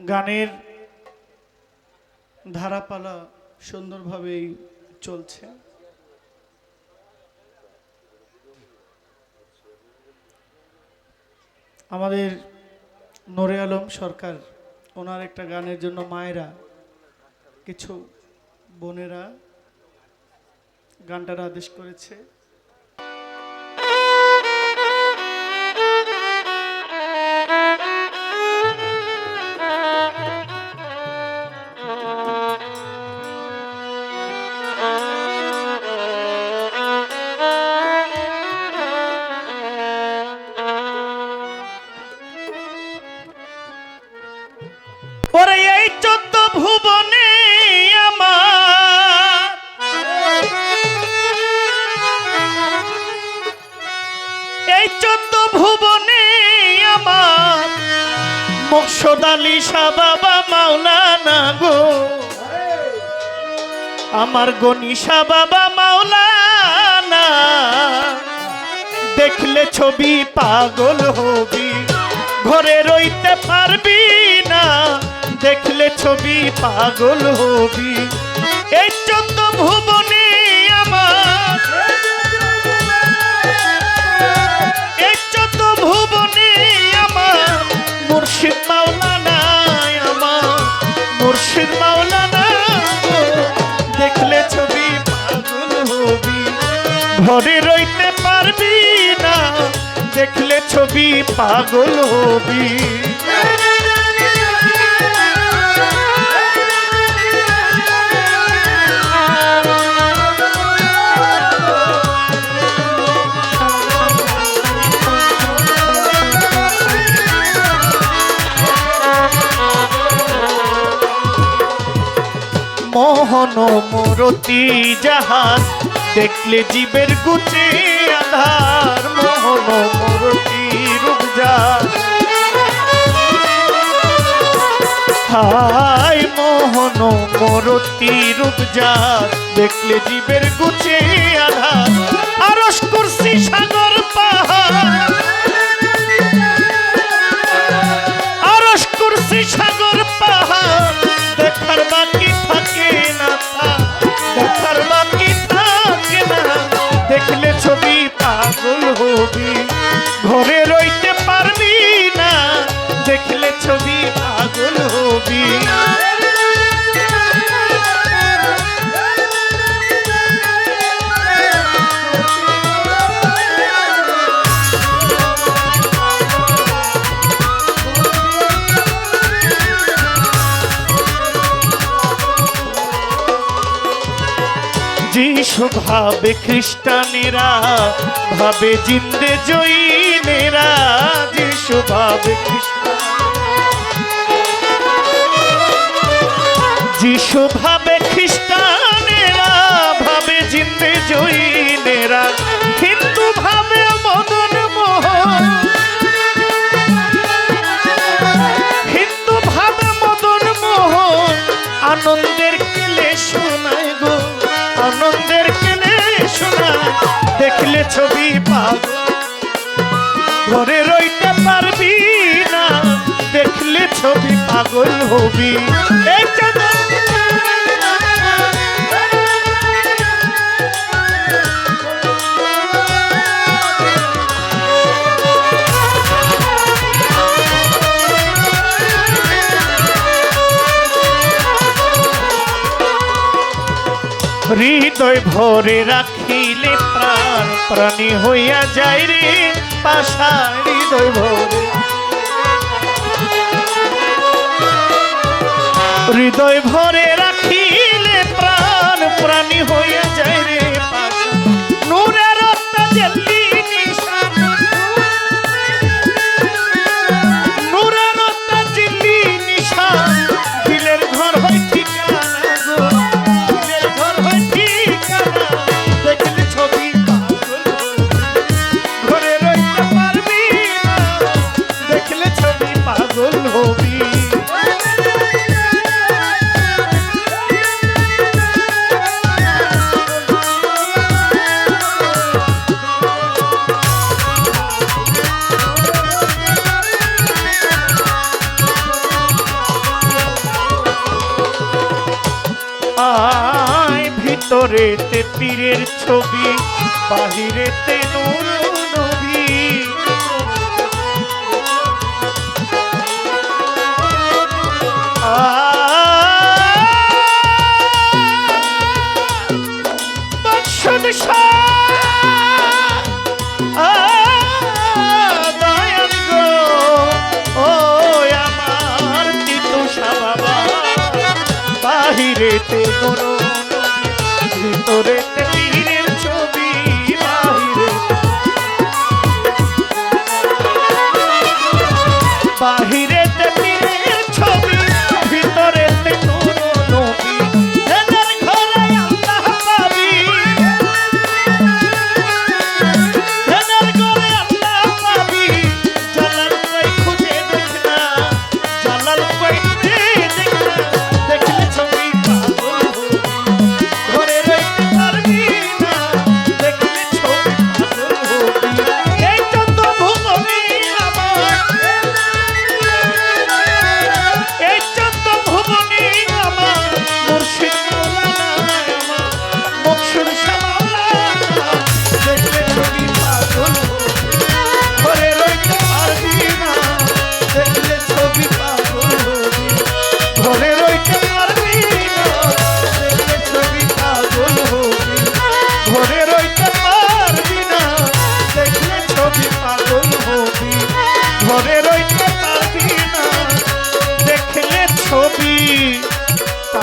গানের ধারাপালা সুন্দরভাবেই চলছে। আমাদের নরে আলম সরকার, ওনার একটা গানের জন্য মায়েরা, কিছু বোনেরা গানটার আদেশ করেছে। ভুবনে আমার। মকসদ শাহ বাবা, মাওলানা গো। আমার বাবা, মাওলানা। দেখলে ছবি পাগল হবি, ঘরে রইতে পারবি না। দেখলে ছবি পাগল হবি। এই চোদ্দ ভুবনে ঘরে রইতে পারবি না দেখলে ছবি পাগল হবি। মোহন মরতি জাহাজ দেখলে জীবের গুচে আধার মোহন মরতি রূপ হাই মোহন মরতি রূপ যা দেখলে জীবের গুচে আধার যিশু ভাবে খ্রিস্টানেরা ভাবে জিন্দে জৈনেরা যিশু ভাবে খ্রিস্টান যিশু ভাবে ঘরে রইতে পারবি না। দেখলে ছবি পাগল হবি। এই চাঁদা- হৃদয় ভরে রাখিলে প্রাণ প্রাণী হইয়া যায় রে পাশা হৃদয় ভরে। হৃদয় ভরে রাখিলে ভিতরেতে পীরের ছবি বাহিরেতে নূর নবী। আ বাহিরেতে কোনো れ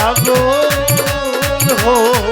পাগল হো